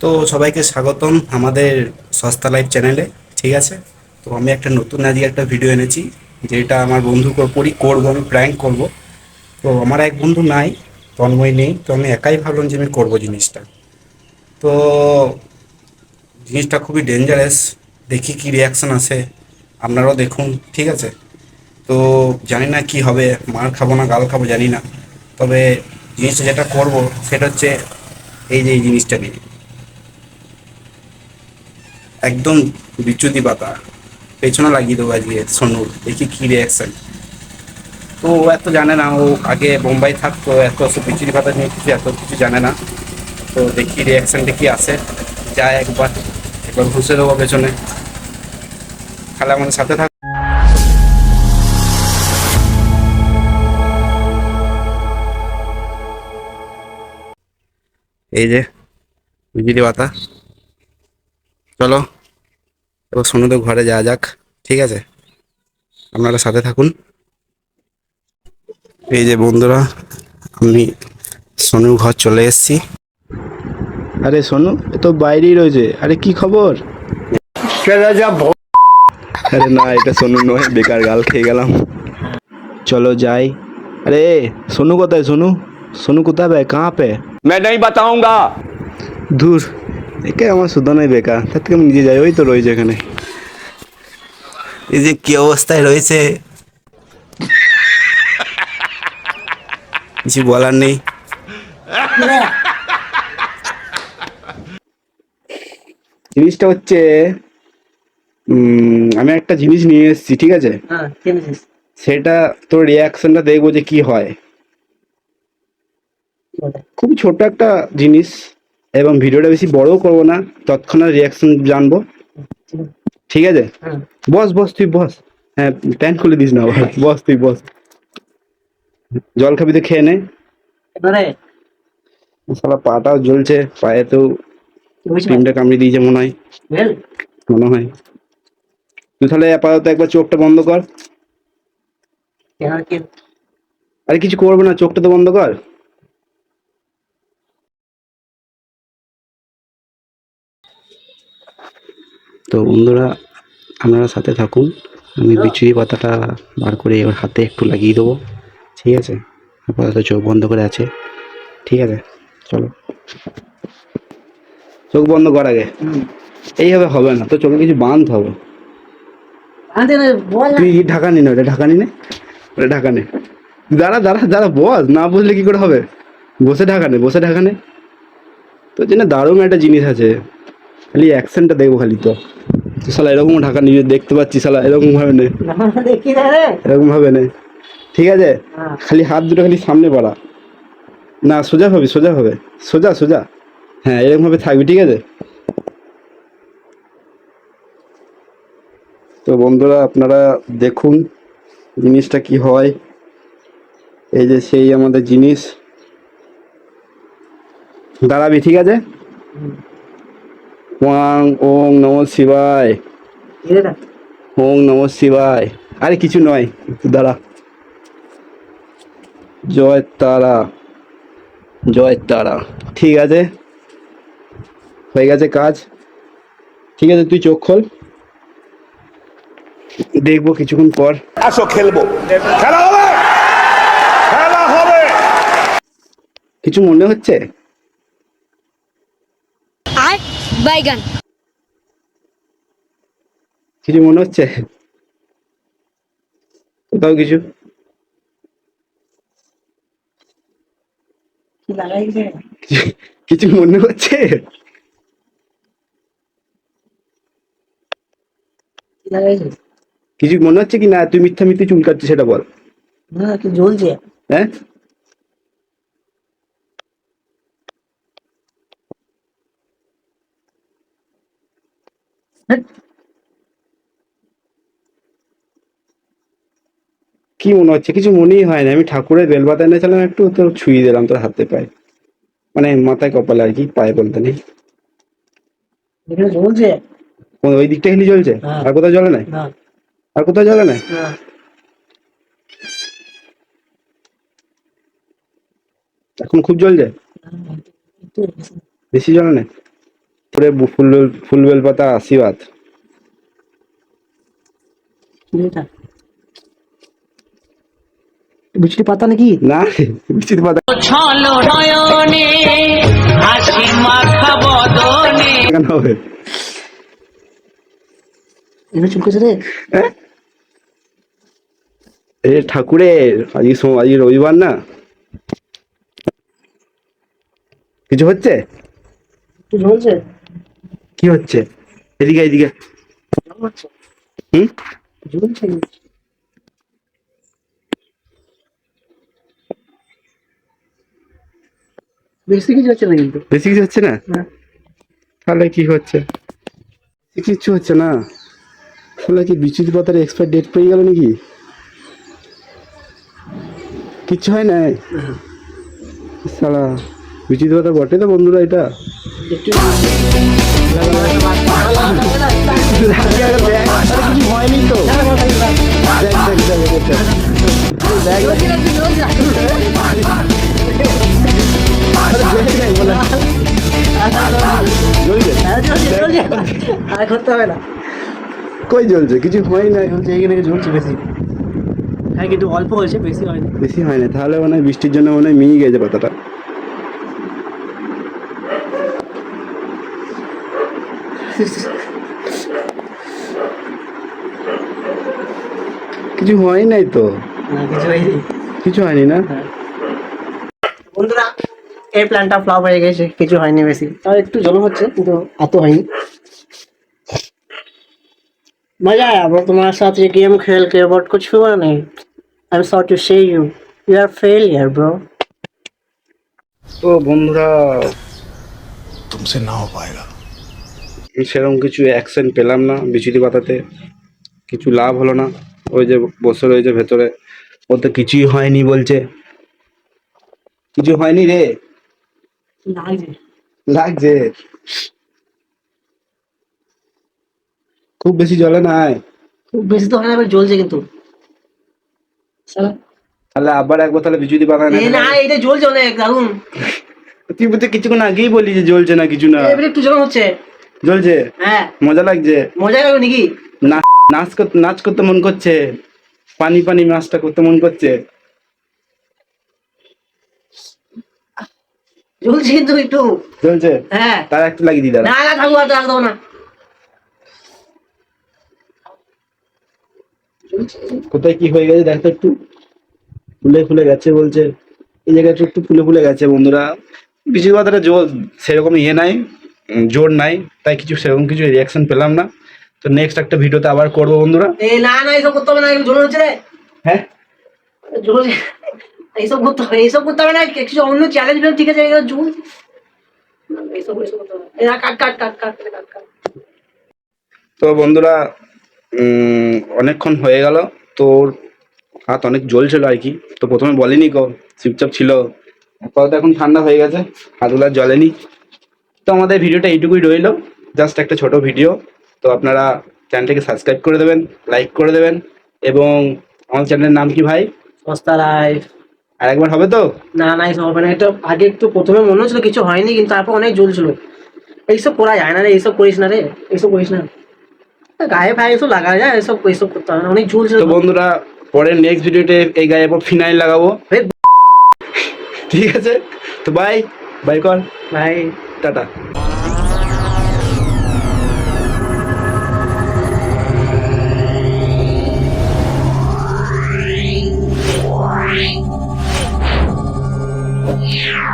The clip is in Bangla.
তো সবাইকে স্বাগতম আমাদের সস্তা লাইভ চ্যানেলে, ঠিক আছে? তো আমি একটা নতুন আজকে একটা ভিডিও এনেছি, যেটা আমার বন্ধু করি করব, আমি প্র্যাঙ্ক করব। তো আমার এক বন্ধু নাই, তন্ময় নেই, তো আমি একাই ভাবলাম যে আমি করব জিনিসটা। তো জিনিসটা খুবই ডেঞ্জারাস দেখি কি রিয়াকশান আসে, আপনারাও দেখুন, ঠিক আছে? তো জানি না কি হবে, মার খাব না গাল খাব, জানি না। তবে জিনিসটা যেটা করব, সেটা হচ্ছে এই যে এই জিনিসটা নিয়ে। একদম বিচ্যুতি পাতা। পেছনে লাগিয়ে দেবো আজকে সোনুর দেখি কি রিয়াকশন তো ও এত জানে না, ও আগে বোম্বাই থাকতো এত বিচ্যুতি পাতা নিয়ে কিছু, এত কিছু জানে না। তো দেখি রিয়াকশনটা কি আসে। যায় একবার একবার ঘুষে দেবো পেছনে। খালা আমাদের সাথে থাক। এই যে বিজলি পাতা। চলো এবার সোনুদের ঘরে যাওয়া যাক ঠিক আছে আপনারা সাথে থাকুন এই যে বন্ধুরা আমি সোনুর ঘর চলে এসেছি আরে শোনো এ তো বাইরেই রয়েছে আরে কি খবর আরে না এটা সোনু নয় বেকার গাল খেয়ে গেলাম চলো যাই আরে সোনু কোথায় সোনু সোনু কোথায় বে কাহা পে मैं नहीं बताऊंगा দূর একে আমার শুধু নয় বেকার। তার থেকে আমি নিজে যাই ওই তো রয়েছে এখানে। এই যে কি অবস্থায় রয়েছে? কিছু বলার নেই। জিনিসটা হচ্ছে উম, আমি একটা জিনিস নিয়ে এসেছি ঠিক আছে? হ্যাঁ সেটা তোর রিয়াকশনটা দেখব যে কি হয়। খুব ছোট একটা জিনিস। এবং ভিডিওটা বেশি বড়ও করব না তৎক্ষণাৎ রিয়াকশন জানব। ঠিক আছে? হ্যাঁ। বস বস তুই বস। হ্যাঁ প্যান্ট খুলে দিস না বস তুই বস। জল খাবি তো খেয়ে নে। সালা পাটাও জ্বলছে পায়ে তো কি টিমটা কামড়ে দিয়েছে মনে হয়। মনে হয়। তুই তাহলে আপাতত একবার চোখটা বন্ধ কর। আরে কিছু করব না চোখটা তো বন্ধ কর। তো বন্ধুরা আপনারা সাথে থাকুন। আমি বিচুরি পাতাটা বার করে এবার হাতে একটু লাগিয়ে দেবো। ঠিক আছে? আপাতত চোখ বন্ধ করে আছে। ঠিক আছে? চলো। চোখ বন্ধ কর আগে। এইভাবে হবে না তো চোখে কিছু বাঁধতে হবে। তুই ঢাকা নি না ওটা ঢাকা নি নে। ওটা ঢাকা নে। দাঁড়া দাঁড়া দাঁড়া বস। না বুঝলে কি করে হবে? বসে ঢাকা নে বসে ঢাকা নে। তোর জন্য দারুণ একটা জিনিস আছে। খালি অ্যাকশনটা দেখব খালি তো। শালা এরকম ঢাকা নিজে দেখতে পাচ্ছি শালা, এরকম ভাবে নে। না দেখি না রে এরকম ভাবে নে। ঠিক আছে? খালি হাত দুটো খালি সামনে বাড়া। না, সোজা হবে সোজা হবে। সোজা সোজা। হ্যাঁ এরকম ভাবে থাকবি, ঠিক আছে? তো বন্ধুরা, আপনারা দেখুন জিনিসটা কি হয়। এই যে সেই আমাদের জিনিস। দাঁড়াবি, ঠিক আছে? ওয়াং ওং নম শিবায় ওং নম শিবায় আরে কিছু নয়। একটু দাঁড়া। জয় তারা। জয় তারা। ঠিক আছে। হয়ে গেছে কাজ। ঠিক আছে তুই চোখ খোল। দেখব কিছুক্ষণ পর। আসো খেলব। খেলা হবে! খেলা হবে! কিছু মনে হচ্ছে আর বাইগান কিছু মনে হচ্ছে? কোথাও কিছু? কিছু- কিছু মনে হচ্ছে? কিছু মনে হচ্ছে কি না? তুই মিথ্যা মিথ্যে চুল কাটছিস সেটা বল। না কি জ্বলছে? হ্যাঁ? কি মনে হচ্ছে? কিছু মনেই হয় না। আমি ঠাকুরের বেলপাতা এনেছিলাম একটু তো ছুঁয়ে দিলাম তোর হাতে পায়ে। মানে মাথায় কপালে আর কি পায়ে বলতে নেই। জ্বলছে? ওই দিকটা খালি জ্বলছে? হ্যাঁ। আর কোথাও জ্বলে নাই? না। আর কোথাও জ্বলে নাই? না। এখন খুব জ্বলছে? না, বেশি। বেশি জ্বলে নাই? পুরে বু- ফুল ফুল বেলপাতা আশীর্বাদ। এটা বিচুলি পাতা নাকি? না বৃষ্টির পাতা। ছলো নয়নে হাসি মাখা বদনে। কেন হবে? চুলকেছে রে? এ? ঠাকুরের আজকে সোম আজকে রবিবার না? কিছু হচ্ছে? একটু জ্বলছে কি হচ্ছে? এদিকে এদিকে। হুম? বেশি কিছু হচ্ছে না কিন্তু। বেশি কিছু হচ্ছে না? না। তাহলে কি হচ্ছে? কিচ্ছু হচ্ছে না? তাহলে কি বিচিত পাতার এক্সপায়ার ডেট পেয়ে গেল নাকি? কিচ্ছু হয় না সালা বিচিত পাতা বটে তো বন্ধুরা এটা। কিছু হয়নি তো দেখ দেখ দেখ দেখ দেখ হ্যাঁ, জ্বলছে, জ্বলছে। আর করতে হবে না কই জ্বলছে? কিছু হয় না জ্বলছে এখানে জ্বলছে বেশি। হ্যাঁ কিন্তু অল্প হয়েছে বেশি হয়নি। বেশি হয় না তাহলে মনে হয় বৃষ্টির জন্য মনে হয় মিয়ে গেছে পাতাটা। কিছু হয় নাই তো না কিছু হয়নি কিছু হয়নি না বন্ধুরা এই প্ল্যানটা ফ্লপ হয়ে গেছে কিছু হয়নি বেশি তাও একটু জল হচ্ছে কিন্তু এত হয়নি मजा आया ब्रो तुम्हारे साथ ये गेम खेल के बट कुछ हुआ नहीं I am sorry to say you you are failure bro তো বন্ধুরা तुमसे ना हो पाएगा সেরকম কিছু অ্যাকশন পেলাম না বিচুতি পাতাতে। কিছু লাভ হলো না। ওই যে বসে রয়েছে ভেতরে। ও তো কিছুই হয়নি বলছে। কিছু হয়নি রে। লাগছে। খুব বেশি জলে নাই। খুব বেশি তো হয় না জ্বলছে কিন্তু। তাহলে আবার একবার তাহলে বিচুতি পাতা না। এটা জ্বলছে অনেক দারুণ তুই বলতে কিছুক্ষণ আগেই বলি যে জ্বলছে না কিছু না। একটু জ্বল হচ্ছে। জ্বলছে? হ্যাঁ। মজা লাগছে? মজা লাগবে নাকি? নাচ করতে নাচ করতে মন করছে? পানি পানি নাচটা করতে মন করছে? জ্বলছে কিন্তু একটু। জ্বলছে? হ্যাঁ। তার একটু লাগিয়ে দিই দাদা না না থাকব আর রাখব না। কোথায় কি হয়ে গেছে দেখতো একটু? ফুলে ফুলে গেছে বলছে। এই জায়গাটা একটু ফুলে ফুলে গেছে বন্ধুরা। বিচির কথাটা জোর সেরকম ইয়ে নাই। জোর নাই তাই কিছু সেরকম কিছু রিয়াকশন পেলাম না। তো নেক্সট একটা ভিডিওতে আবার করব বন্ধুরা। এই না না এইসব করতে হবে না জ্বল হচ্ছে রে। হ্যাঁ? এইসব করতে হবে এইসব করতে হবে না কিছু অন্য চ্যালেঞ্জ ঠিক আছে এগুলো জ্বল এইসব এইসব করতে হবে। না। এই না, কাট কাট কাট কাট কাট কাট তো বন্ধুরা উম, অনেকক্ষণ হয়ে গেল তোর হাত অনেক জ্বলছিল আর কি। তো প্রথমে বলিনি কো চুপচাপ ছিল। আপাতত এখন ঠান্ডা হয়ে গেছে হাতগুলো আর জ্বলেনি। তো আমাদের ভিডিওটা এইটুকুই রইল। জাস্ট একটা ছোট ভিডিও। তো আপনারা চ্যানেলটাকে সাবস্ক্রাইব করে দেবেন লাইক করে দেবেন এবং আমার চ্যানেলের নাম কি ভাই? সস্তা লাইফ আর একবার হবে তো? না না এইসব হবে না। এটা আগে একটু প্রথমে মনে হচ্ছিল কিছু হয়নি কিন্তু তারপর অনেক জ্বলছিল। এইসব করা যায় না রে এইসব করিস না রে এইসব করিস না। গায়ে ফায়ে এসব লাগা যায় এসব এইসব করতে হবে না অনেক ঝুলছিল তো বন্ধুরা পরের নেক্সট ভিডিওতে এই গায়ে পর ফিনাইল লাগাবো। ঠিক আছে? তো বাই বাই কর। ভাই টাটা Yeah.